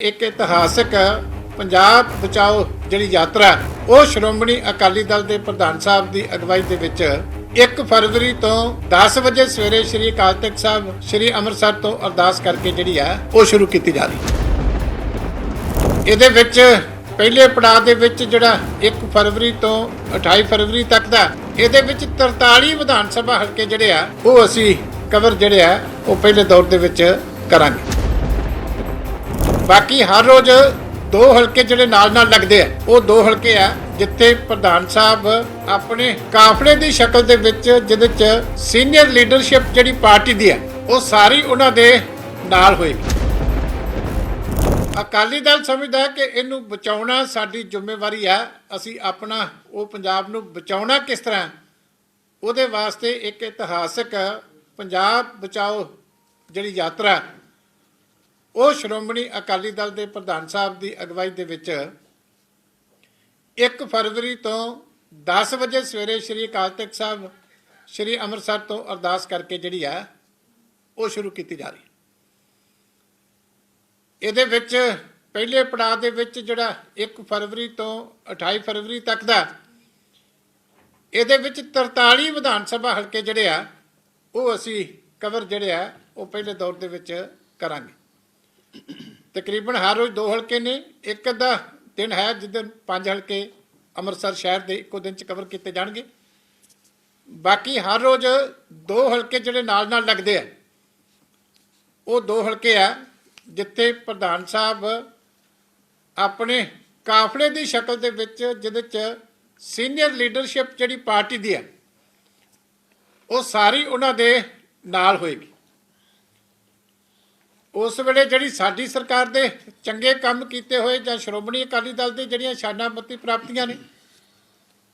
ਇੱਕ ਇਤਿਹਾਸਕ ਪੰਜਾਬ ਬਚਾਓ ਜਿਹੜੀ ਯਾਤਰਾ ਉਹ ਸ਼੍ਰੋਮਣੀ ਅਕਾਲੀ ਦਲ ਦੇ ਪ੍ਰਧਾਨ ਸਾਹਿਬ ਦੀ ਅਗਵਾਈ ਦੇ ਵਿੱਚ 1 ਫਰਵਰੀ ਤੋਂ 10 ਵਜੇ ਸਵੇਰੇ ਸ੍ਰੀ ਅਕਾਲ ਤਖਤ ਸਾਹਿਬ, ਸ੍ਰੀ ਅੰਮ੍ਰਿਤਸਰ ਤੋਂ ਅਰਦਾਸ ਕਰਕੇ ਜਿਹੜੀ ਆ ਉਹ ਸ਼ੁਰੂ ਕੀਤੀ ਜਾ ਰਹੀ ਇਹਦੇ ਵਿੱਚ ਪਹਿਲੇ ਪੜਾਅ ਦੇ ਵਿੱਚ ਜਿਹੜਾ 1 ਫਰਵਰੀ ਤੋਂ 28 ਫਰਵਰੀ ਤੱਕ ਦਾ, ਇਹਦੇ ਵਿੱਚ 43 ਵਿਧਾਨ ਸਭਾ ਹਲਕੇ ਜਿਹੜੇ ਆ, ਉਹ ਅਸੀਂ ਕਵਰ ਜਿਹੜੇ ਆ, ਉਹ ਪਹਿਲੇ ਦੌਰ ਦੇ ਵਿੱਚ ਕਰਾਂਗੇ। ਬਾਕੀ ਹਰ ਰੋਜ਼ ਦੋ ਹਲਕੇ ਜਿਹੜੇ ਨਾਲ ਨਾਲ ਲੱਗਦੇ ਆ, ਉਹ ਦੋ ਹਲਕੇ ਆ ਜਿੱਥੇ ਪ੍ਰਧਾਨ ਸਾਹਿਬ ਆਪਣੇ ਕਾਫਲੇ ਦੀ ਸ਼ਕਲ ਦੇ ਵਿੱਚ ਜਿਹਦੇ ਚ ਸੀਨੀਅਰ ਲੀਡਰਸ਼ਿਪ ਜਿਹੜੀ ਪਾਰਟੀ ਦੀ ਹੈ ਉਹ ਸਾਰੀ ਉਹਨਾਂ ਦੇ ਨਾਲ ਹੋਏਗੀ ਅਕਾਲੀ ਦਲ ਸਮਝਦਾ ਕਿ ਇਹਨੂੰ ਬਚਾਉਣਾ ਸਾਡੀ ਜ਼ਿੰਮੇਵਾਰੀ ਹੈ ਅਸੀਂ ਆਪਣਾ ਉਹ ਪੰਜਾਬ ਨੂੰ ਬਚਾਉਣਾ ਕਿਸ ਤਰ੍ਹਾਂ ਉਹਦੇ ਵਾਸਤੇ ਇੱਕ ਇਤਿਹਾਸਕ ਪੰਜਾਬ ਬਚਾਓ ਜਿਹੜੀ ਯਾਤਰਾ ਉਹ ਸ਼੍ਰੋਮਣੀ ਅਕਾਲੀ ਦਲ ਦੇ ਪ੍ਰਧਾਨ ਸਾਹਿਬ ਦੀ ਅਗਵਾਈ ਦੇ ਵਿੱਚ 1 ਫਰਵਰੀ ਤੋਂ 10 ਵਜੇ ਸਵੇਰੇ ਸ੍ਰੀ ਅਕਾਲ ਤਖਤ ਸਾਹਿਬ, ਸ੍ਰੀ ਅੰਮ੍ਰਿਤਸਰ ਤੋਂ ਅਰਦਾਸ ਕਰਕੇ ਜਿਹੜੀ ਆ, ਉਹ ਸ਼ੁਰੂ ਕੀਤੀ ਜਾ ਰਹੀ ਇਹਦੇ ਵਿੱਚ ਪਹਿਲੇ ਪੜਾਅ ਦੇ ਵਿੱਚ ਜਿਹੜਾ 1 ਫਰਵਰੀ ਤੋਂ 28 ਫਰਵਰੀ ਤੱਕ ਦਾ, ਇਹਦੇ ਵਿੱਚ 43 ਵਿਧਾਨ ਸਭਾ ਹਲਕੇ ਜਿਹੜੇ ਆ, ਉਹ ਅਸੀਂ ਕਵਰ ਜਿਹੜੇ ਆ, ਉਹ ਪਹਿਲੇ ਦੌਰ ਦੇ ਵਿੱਚ ਕਰਾਂਗੇ। ਤਕਰੀਬਨ ਹਰ ਰੋਜ਼ ਦੋ ਹਲਕੇ ਨੇ, ਇੱਕ ਅੱਧਾ ਦਿਨ ਹੈ ਜਿੱਦਨ ਪੰਜ ਹਲਕੇ ਅੰਮ੍ਰਿਤਸਰ ਸ਼ਹਿਰ ਦੇ ਇੱਕੋ ਦਿਨ ਚ ਕਵਰ ਕੀਤੇ ਜਾਣਗੇ। ਬਾਕੀ ਹਰ ਰੋਜ਼ ਦੋ ਹਲਕੇ ਜਿਹੜੇ ਨਾਲ ਨਾਲ ਲੱਗਦੇ ਆ, ਉਹ ਦੋ ਹਲਕੇ ਆ ਜਿੱਥੇ ਪ੍ਰਧਾਨ ਸਾਹਿਬ ਆਪਣੇ ਕਾਫਲੇ ਦੀ ਸ਼ਕਲ ਦੇ ਵਿੱਚ ਜਿਹਦੇ ਚ ਸੀਨੀਅਰ ਲੀਡਰਸ਼ਿਪ ਜਿਹੜੀ ਪਾਰਟੀ ਦੀ ਹੈ ਉਹ ਸਾਰੀ ਉਹਨਾਂ ਦੇ ਨਾਲ ਹੋਏਗੀ। ਉਸ ਵੇਲੇ ਜਿਹੜੀ ਸਾਡੀ ਸਰਕਾਰ ਦੇ ਚੰਗੇ ਕੰਮ ਕੀਤੇ ਹੋਏ ਜਾਂ ਸ਼੍ਰੋਮਣੀ ਅਕਾਲੀ ਦਲ ਦੇ ਜਿਹੜੀਆਂ ਸ਼ਾਨਾਮਤੀ ਪ੍ਰਾਪਤੀਆਂ ਨੇ,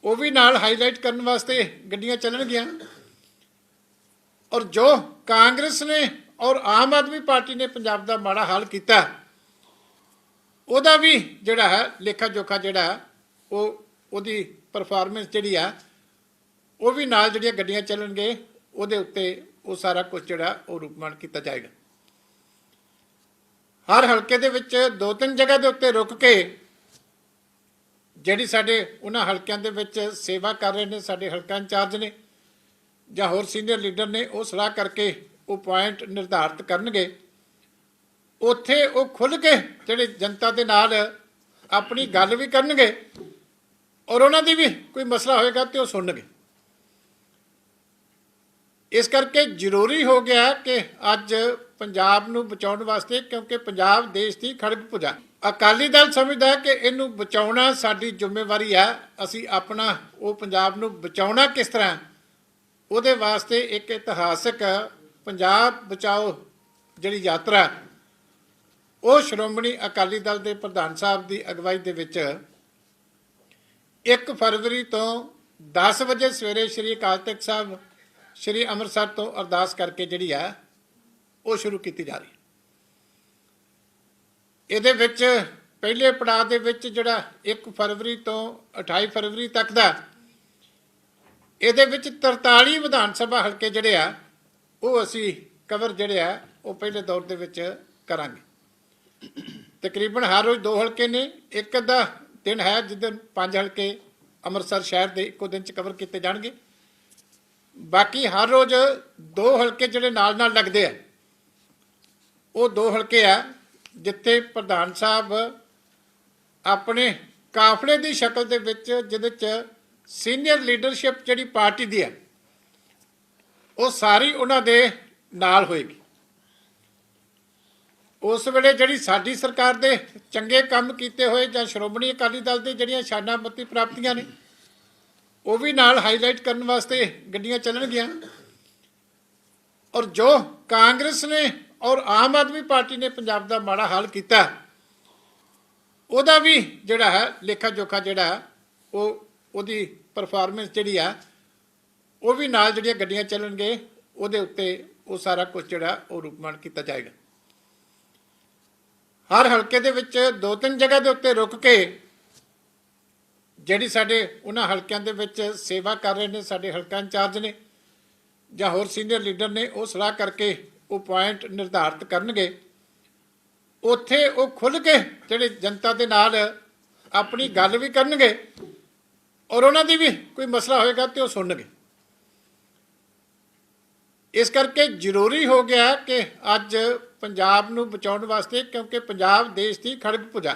ਉਹ ਵੀ ਨਾਲ ਹਾਈਲਾਈਟ ਕਰਨ ਵਾਸਤੇ ਗੱਡੀਆਂ ਚੱਲਣਗੀਆਂ। ਔਰ ਜੋ ਕਾਂਗਰਸ ਨੇ ਔਰ ਆਮ ਆਦਮੀ ਪਾਰਟੀ ਨੇ ਪੰਜਾਬ ਦਾ ਮਾੜਾ ਹਾਲ ਕੀਤਾ, ਉਹਦਾ ਵੀ ਜਿਹੜਾ ਹੈ ਲੇਖਾ ਜੋਖਾ ਜਿਹੜਾ ਉਹ ਉਹਦੀ ਪਰਫਾਰਮੈਂਸ ਜਿਹੜੀ ਆ, ਉਹ ਵੀ ਨਾਲ ਜਿਹੜੀਆਂ ਗੱਡੀਆਂ ਚੱਲਣਗੇ, ਉਹਦੇ ਉੱਤੇ ਉਹ ਸਾਰਾ ਕੁਝ ਜਿਹੜਾ ਉਹ ਰੂਪਮਾਨ ਕੀਤਾ ਜਾਏਗਾ। ਹਰ ਹਲਕੇ ਦੇ ਵਿੱਚ ਦੋ ਤਿੰਨ ਜਗ੍ਹਾ ਦੇ ਉੱਤੇ ਰੁਕ ਕੇ ਜਿਹੜੀ ਸਾਡੇ ਉਹਨਾਂ ਹਲਕਿਆਂ ਦੇ ਵਿੱਚ ਸੇਵਾ ਕਰ ਰਹੇ ਨੇ, ਸਾਡੇ ਹਲਕਾ ਇੰਚਾਰਜ ਨੇ ਜਾਂ ਹੋਰ ਸੀਨੀਅਰ ਲੀਡਰ ਨੇ, ਉਹ ਸਲਾਹ ਕਰਕੇ ਉਹ ਪੁਆਇੰਟ ਨਿਰਧਾਰਤ ਕਰਨਗੇ। ਉੱਥੇ ਉਹ ਖੁੱਲ ਕੇ ਜਿਹੜੇ ਜਨਤਾ ਦੇ ਨਾਲ ਆਪਣੀ ਗੱਲ ਵੀ ਕਰਨਗੇ ਔਰ ਉਹਨਾਂ ਦੀ ਵੀ ਕੋਈ ਮਸਲਾ ਹੋਏਗਾ ਤੇ ਉਹ ਸੁਣਨਗੇ। ਇਸ ਕਰਕੇ ਜ਼ਰੂਰੀ ਹੋ ਗਿਆ ਕਿ ਅੱਜ ਪੰਜਾਬ ਨੂੰ ਬਚਾਉਣ ਵਾਸਤੇ, ਕਿਉਂਕਿ ਪੰਜਾਬ ਦੇਸ਼ ਦੀ ਖੜਗ ਪੁਜਾ ਅਕਾਲੀ ਦਲ ਸਮਝਦਾ ਹੈ ਕਿ ਇਹਨੂੰ ਬਚਾਉਣਾ ਸਾਡੀ ਜ਼ਿੰਮੇਵਾਰੀ ਹੈ। ਅਸੀਂ ਆਪਣਾ, ਉਹ ਪੰਜਾਬ ਨੂੰ ਬਚਾਉਣਾ ਕਿਸ ਤਰ੍ਹਾਂ ਉਹਦੇ ਵਾਸਤੇ ਇੱਕ ਇਤਿਹਾਸਕ ਪੰਜਾਬ ਬਚਾਓ ਜਿਹੜੀ ਯਾਤਰਾ ਉਹ ਸ਼੍ਰੋਮਣੀ ਅਕਾਲੀ ਦਲ ਦੇ ਪ੍ਰਧਾਨ ਸਾਹਿਬ ਦੀ ਅਗਵਾਈ ਦੇ ਵਿੱਚ 1 ਫਰਵਰੀ ਤੋਂ 10 ਵਜੇ ਸਵੇਰੇ ਸ੍ਰੀ ਅਕਾਲ ਤਖਤ ਸਾਹਿਬ, ਸ੍ਰੀ ਅੰਮ੍ਰਿਤਸਰ ਤੋਂ ਅਰਦਾਸ ਕਰਕੇ ਜਿਹੜੀ ਆ ਉਹ ਸ਼ੁਰੂ ਕੀਤੀ ਜਾ ਰਹੀ। ਹੈ ਇਹਦੇ ਵਿੱਚ ਪਹਿਲੇ ਪੜਾਅ ਦੇ ਵਿੱਚ ਜਿਹੜਾ 1 ਫਰਵਰੀ ਤੋਂ 28 ਫਰਵਰੀ ਤੱਕ ਦਾ, ਇਹਦੇ ਵਿੱਚ 43 ਵਿਧਾਨ ਸਭਾ ਹਲਕੇ ਜਿਹੜੇ ਆ, ਉਹ ਅਸੀਂ ਕਵਰ ਜਿਹੜੇ ਆ, ਉਹ ਪਹਿਲੇ ਦੌਰ ਦੇ ਵਿੱਚ ਕਰਾਂਗੇ। ਤਕਰੀਬਨ ਹਰ ਰੋਜ਼ ਦੋ ਹਲਕੇ ਨੇ, ਇੱਕ ਅੱਧਾ ਦਿਨ ਹੈ ਜਿੱਦਨ ਪੰਜ ਹਲਕੇ ਅੰਮ੍ਰਿਤਸਰ ਸ਼ਹਿਰ ਦੇ ਇੱਕੋ ਦਿਨ ਚ ਕਵਰ ਕੀਤੇ ਜਾਣਗੇ। ਬਾਕੀ ਹਰ ਰੋਜ਼ ਦੋ ਹਲਕੇ ਜਿਹੜੇ ਨਾਲ ਨਾਲ ਲੱਗਦੇ ਆ ਉਹ ਦੋ ਹਲਕੇ ਆ, ਜਿੱਥੇ ਪ੍ਰਧਾਨ ਸਾਹਿਬ ਆਪਣੇ ਕਾਫਲੇ ਦੀ ਸ਼ਕਲ ਦੇ ਵਿੱਚ, ਜਿਹਦੇ ਚ ਸੀਨੀਅਰ ਲੀਡਰਸ਼ਿਪ ਜਿਹੜੀ ਪਾਰਟੀ ਦੀ ਹੈ ਉਹ ਸਾਰੀ ਉਹਨਾਂ ਦੇ ਨਾਲ ਹੋਏਗੀ। ਉਸ ਵੇਲੇ ਜਿਹੜੀ ਸਾਡੀ ਸਰਕਾਰ ਦੇ ਚੰਗੇ ਕੰਮ ਕੀਤੇ ਹੋਏ ਜਾਂ ਸ਼੍ਰੋਮਣੀ ਅਕਾਲੀ ਦਲ ਦੇ ਜਿਹੜੀਆਂ ਸ਼ਾਨਾਂ ਪ੍ਰਾਪਤੀਆਂ ਨੇ, ਉਹ ਵੀ ਨਾਲ ਹਾਈਲਾਈਟ ਕਰਨ ਵਾਸਤੇ ਗੱਡੀਆਂ ਚੱਲਣਗੀਆਂ। ਔਰ ਜੋ ਕਾਂਗਰਸ ਨੇ ਔਰ ਆਮ ਆਦਮੀ ਪਾਰਟੀ ਨੇ ਪੰਜਾਬ ਦਾ ਮਾੜਾ ਹਾਲ ਕੀਤਾ। ਉਹਦਾ ਵੀ ਜਿਹੜਾ ਹੈ, ਲੇਖਾ ਜੋਖਾ ਜਿਹੜਾ ਉਹ ਉਹਦੀ ਪਰਫਾਰਮੈਂਸ ਜਿਹੜੀ ਆ, ਉਹ ਵੀ ਨਾਲ ਜਿਹੜੀਆਂ ਗੱਡੀਆਂ ਚੱਲਣਗੇ, ਉਹਦੇ ਉੱਤੇ ਉਹ ਸਾਰਾ ਕੁਝ ਜਿਹੜਾ ਉਹ ਰੂਪਮਾਨ ਕੀਤਾ ਜਾਏਗਾ। ਹਰ ਹਲਕੇ ਦੇ ਵਿੱਚ ਦੋ ਤਿੰਨ ਜਗ੍ਹਾ ਦੇ ਉੱਤੇ ਰੁਕ ਕੇ ਜਿਹੜੀ ਸਾਡੇ ਉਹਨਾਂ ਹਲਕਿਆਂ ਦੇ ਵਿੱਚ ਸੇਵਾ ਕਰ ਰਹੇ ਨੇ, ਸਾਡੇ ਹਲਕਾ ਇੰਚਾਰਜ ਨੇ ਜਾਂ ਹੋਰ ਸੀਨੀਅਰ ਲੀਡਰ ਨੇ, ਉਹ ਸਲਾਹ ਕਰਕੇ ਉਹ ਪੁਆਇੰਟ ਨਿਰਧਾਰਿਤ ਕਰਨਗੇ। ਉੱਥੇ ਉਹ ਖੁੱਲ ਕੇ ਜਿਹੜੇ ਜਨਤਾ ਦੇ ਨਾਲ ਆਪਣੀ ਗੱਲ ਵੀ ਕਰਨਗੇ ਔਰ ਉਹਨਾਂ ਦੀ ਵੀ ਕੋਈ ਮਸਲਾ ਹੋਏਗਾ ਤੇ ਉਹ ਸੁਣਨਗੇ। ਇਸ ਕਰਕੇ ਜ਼ਰੂਰੀ ਹੋ ਗਿਆ ਕਿ ਅੱਜ ਪੰਜਾਬ ਨੂੰ ਬਚਾਉਣ ਵਾਸਤੇ ਕਿਉਂਕਿ ਪੰਜਾਬ ਦੇਸ਼ ਦੀ ਖੜਗ ਭੁਜਾ।